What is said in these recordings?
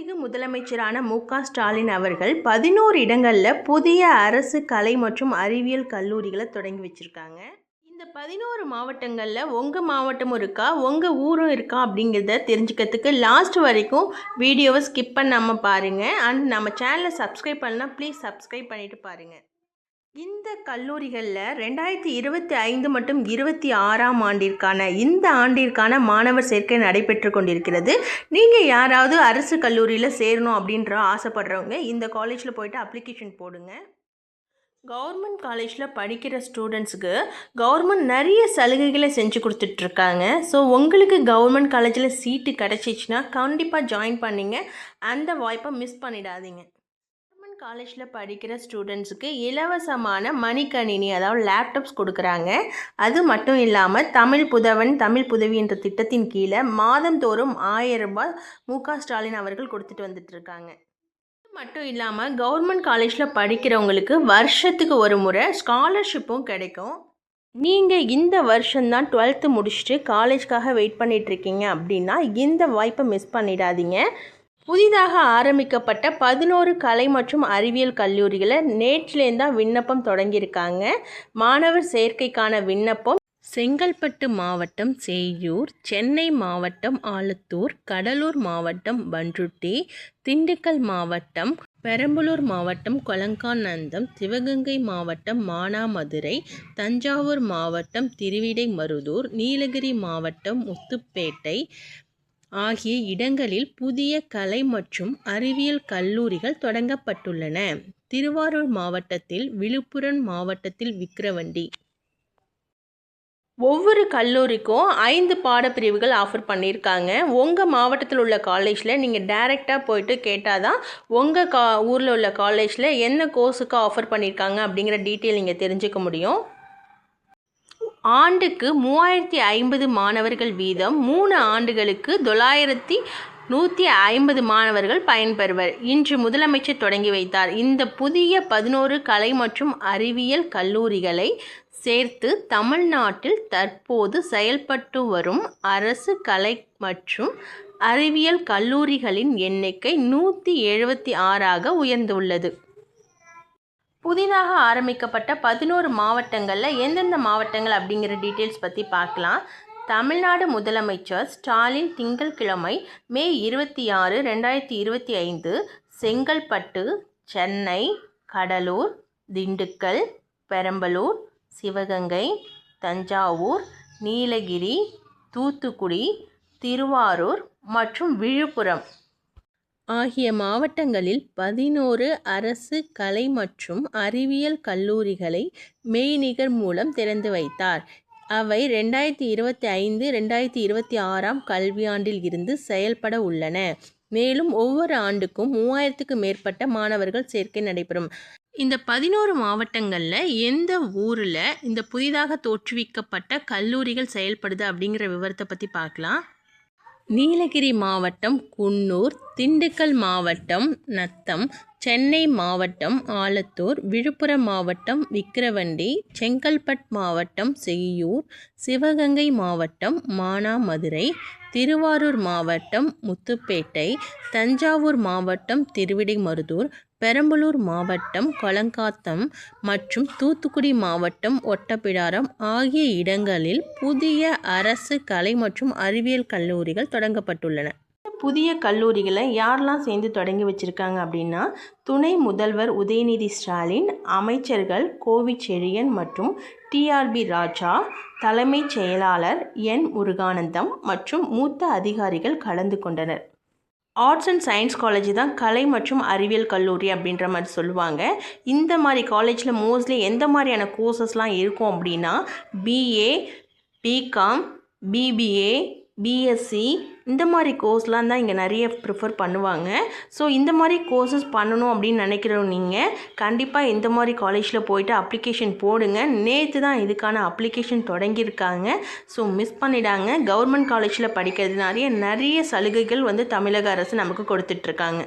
மாண்புமிகு முதலமைச்சரான மு க ஸ்டாலின் அவர்கள் பதினோரு இடங்களில் புதிய அரசு கலை மற்றும் அறிவியல் கல்லூரிகளை தொடங்கி வச்சுருக்காங்க. இந்த பதினோரு மாவட்டங்களில் உங்கள் மாவட்டமும் இருக்கா? உங்கள் ஊரும் இருக்கா? அப்படிங்கிறத தெரிஞ்சுக்கிறதுக்கு லாஸ்ட் வரைக்கும் வீடியோவை ஸ்கிப் பண்ணாமல் பாருங்கள் அண்ட் நம்ம சேனலை சப்ஸ்கிரைப் பண்ணலாம் ப்ளீஸ் சப்ஸ்கிரைப் பண்ணிவிட்டு பாருங்கள் இந்த கல்லூரிகளில் ரெண்டாயிரத்தி இருபத்தி ஐந்து மற்றும் இருபத்தி ஆறாம் ஆண்டிற்கான இந்த ஆண்டிற்கான மாணவர் சேர்க்கை நடைபெற்று கொண்டிருக்கிறது. நீங்கள் யாராவது அரசு கல்லூரியில் சேரணும் அப்படின்ற ஆசைப்படுறவங்க இந்த காலேஜில் போயிட்டு அப்ளிகேஷன் போடுங்க. கவர்மெண்ட் காலேஜில் படிக்கிற ஸ்டூடெண்ட்ஸுக்கு கவர்மெண்ட் நிறைய சலுகைகளை செஞ்சு கொடுத்துட்ருக்காங்க. ஸோ உங்களுக்கு கவர்மெண்ட் காலேஜில் சீட்டு கிடச்சிச்சின்னா கண்டிப்பாக ஜாயின் பண்ணிங்க. அந்த வாய்ப்பை மிஸ் பண்ணிடாதீங்க. காலேஜில் படிக்கிற ஸ்டூடெண்ட்ஸுக்கு இலவசமான மணிக்கணினி அதாவது லேப்டாப்ஸ் கொடுக்குறாங்க. அது மட்டும் இல்லாமல் தமிழ் புதவன் தமிழ் புதவி என்ற திட்டத்தின் கீழே மாதந்தோறும் ஆயிரம் ரூபாய் மு க ஸ்டாலின் அவர்கள் கொடுத்துட்டு வந்துட்டு இருக்காங்க. மட்டும் இல்லாமல் கவர்மெண்ட் காலேஜில் படிக்கிறவங்களுக்கு வருஷத்துக்கு ஒரு முறை ஸ்காலர்ஷிப்பும் கிடைக்கும். நீங்கள் இந்த வருஷம்தான் டுவெல்த்து முடிச்சுட்டு காலேஜ்க்காக வெயிட் பண்ணிகிட்ருக்கீங்க அப்படின்னா இந்த வாய்ப்பை மிஸ் பண்ணிடாதீங்க. புதிதாக ஆரம்பிக்கப்பட்ட பதினோரு கலை மற்றும் அறிவியல் கல்லூரிகளை நேற்றிலேருந்தான் விண்ணப்பம் தொடங்கியிருக்காங்க. மாணவர் சேர்க்கைக்கான விண்ணப்பம் செங்கல்பட்டு மாவட்டம் சேயூர் சென்னை மாவட்டம் ஆலத்தூர் கடலூர் மாவட்டம் பன்ருட்டி திண்டுக்கல் மாவட்டம் பெரம்பலூர் மாவட்டம் கொலங்காநந்தம் சிவகங்கை மாவட்டம் மானாமதுரை தஞ்சாவூர் மாவட்டம் திருவிடைமருதூர் நீலகிரி மாவட்டம் முத்துப்பேட்டை ஆகிய இடங்களில் புதிய கலை மற்றும் அறிவியல் கல்லூரிகள் தொடங்கப்பட்டுள்ளன. திருவாரூர் மாவட்டத்தில் விழுப்புரம் மாவட்டத்தில் விக்கிரவண்டி. ஒவ்வொரு கல்லூரிக்கும் ஐந்து பாடப்பிரிவுகள் ஆஃபர் பண்ணியிருக்காங்க. உங்கள் மாவட்டத்தில் உள்ள காலேஜில் நீங்கள் டைரெக்டாக போயிட்டு கேட்டால் தான் உங்கள் கா ஊரில் உள்ள காலேஜில் என்ன கோர்ஸுக்கு ஆஃபர் பண்ணியிருக்காங்க அப்படிங்கிற டீட்டெயில் நீங்கள் தெரிஞ்சுக்க முடியும். ஆண்டுக்கு மூவாயிரத்தி ஐம்பது மாணவர்கள் வீதம் மூணு ஆண்டுகளுக்கு தொள்ளாயிரத்தி நூற்றி ஐம்பது மாணவர்கள் பயன்பெறுவர். இன்று முதலமைச்சர் தொடங்கி வைத்தார். இந்த புதிய பதினோரு கலை மற்றும் அறிவியல் கல்லூரிகளை சேர்த்து தமிழ்நாட்டில் தற்போது செயல்பட்டு வரும் அரசு கலை மற்றும் அறிவியல் கல்லூரிகளின் எண்ணிக்கை நூற்றி எழுபத்தி ஆறாக உயர்ந்துள்ளது. புதிதாக ஆரம்பிக்கப்பட்ட பதினோரு மாவட்டங்களில் எந்தெந்த மாவட்டங்கள் அப்படிங்கிற டீட்டெயில்ஸ் பற்றி பார்க்கலாம். தமிழ்நாடு முதலமைச்சர் ஸ்டாலின் திங்கள்கிழமை மே இருபத்தி ஆறு ரெண்டாயிரத்தி இருபத்தி ஐந்து செங்கல்பட்டு சென்னை கடலூர் திண்டுக்கல் பெரம்பலூர் சிவகங்கை தஞ்சாவூர் நீலகிரி தூத்துக்குடி திருவாரூர் மற்றும் விழுப்புரம். ஆகிய மாவட்டங்களில் பதினோரு அரசு கலை மற்றும் அறிவியல் கல்லூரிகளை மெய்நிகர் மூலம் திறந்து வைத்தார். அவை ரெண்டாயிரத்தி இருபத்தி ஐந்து ரெண்டாயிரத்தி இருபத்தி ஆறாம் கல்வியாண்டில் இருந்து செயல்பட உள்ளன. மேலும் ஒவ்வொரு ஆண்டுக்கும் மூவாயிரத்துக்கு மேற்பட்ட மாணவர்கள் சேர்க்கை நடைபெறும். இந்த பதினோரு மாவட்டங்களில் எந்த ஊரில் இந்த புதிதாக தோற்றுவிக்கப்பட்ட கல்லூரிகள் செயல்படுது அப்படிங்கிற விவரத்தை பற்றி பார்க்கலாம். நீலகிரி மாவட்டம் குன்னூர் திண்டுக்கல் மாவட்டம் நத்தம் சென்னை மாவட்டம் ஆலத்தூர் விழுப்புரம் மாவட்டம் விக்கிரவண்டி செங்கல்பட் மாவட்டம் செய்யூர் சிவகங்கை மாவட்டம் மானாமதுரை திருவாரூர் மாவட்டம் முத்துப்பேட்டை தஞ்சாவூர் மாவட்டம் திருவிடைமருதூர் பெரம்பலூர் மாவட்டம் கொலங்காத்தம் மற்றும் தூத்துக்குடி மாவட்டம் ஒட்டப்பிடாரம் ஆகிய இடங்களில் புதிய அரசு கலை மற்றும் அறிவியல் கல்லூரிகள் தொடங்கப்பட்டுள்ளன. புதிய கல்லூரிகளை யாரெல்லாம் சேர்ந்து தொடங்கி வச்சுருக்காங்க அப்படின்னா துணை முதல்வர் உதயநிதி ஸ்டாலின் அமைச்சர்கள் கோவிச்செழியன் மற்றும் டிஆர்பி ராஜா தலைமைச் செயலாளர் என் முருகானந்தம் மற்றும் மூத்த அதிகாரிகள் கலந்து கொண்டனர். ஆர்ட்ஸ் அண்ட் சயின்ஸ் காலேஜ் தான் கலை மற்றும் அறிவியல் கல்லூரி அப்படின்ற மாதிரி சொல்லுவாங்க. இந்த மாதிரி காலேஜில் மோஸ்ட்லி எந்த மாதிரியான கோர்சஸ்லாம் இருக்கும் அப்படின்னா பிஏ பிகாம் பிபிஏ பிஎஸ்சி இந்த மாதிரி கோர்ஸ்லாம் தான் இங்கே நிறைய ப்ரிஃபர் பண்ணுவாங்க. ஸோ இந்த மாதிரி கோர்சஸ் பண்ணணும் அப்படின்னு நினைக்கிறோம் நீங்கள் கண்டிப்பாக இந்த மாதிரி காலேஜில் போயிட்டு அப்ளிகேஷன் போடுங்க. நேற்று தான் இதுக்கான அப்ளிகேஷன் தொடங்கியிருக்காங்க. ஸோ மிஸ் பண்ணிடாங்க. கவர்மெண்ட் காலேஜில் படிக்கிறதுனாலே நிறைய சலுகைகள் வந்து தமிழக அரசு நமக்கு கொடுத்துட்ருக்காங்க.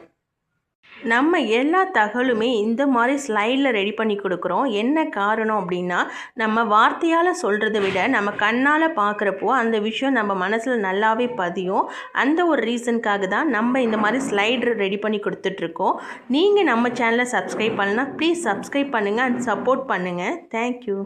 நம்ம எல்லா தகவலுமே இந்த மாதிரி ஸ்லைடில் ரெடி பண்ணி கொடுக்குறோம். என்ன காரணம் அப்படின்னா நம்ம வார்த்தையால் சொல்கிறத விட நம்ம கண்ணால் பார்க்குறப்போ அந்த விஷயம் நம்ம மனசில் நல்லாவே பதியும். அந்த ஒரு ரீசனுக்காக தான் நம்ம இந்த மாதிரி ஸ்லைடு ரெடி பண்ணி கொடுத்துட்ருக்கோம். நீங்கள் நம்ம சேனலை சப்ஸ்கிரைப் பண்ணலாம் ப்ளீஸ் சப்ஸ்கிரைப் பண்ணுங்கள் அண்ட் சப்போர்ட் பண்ணுங்கள் தேங்க்யூ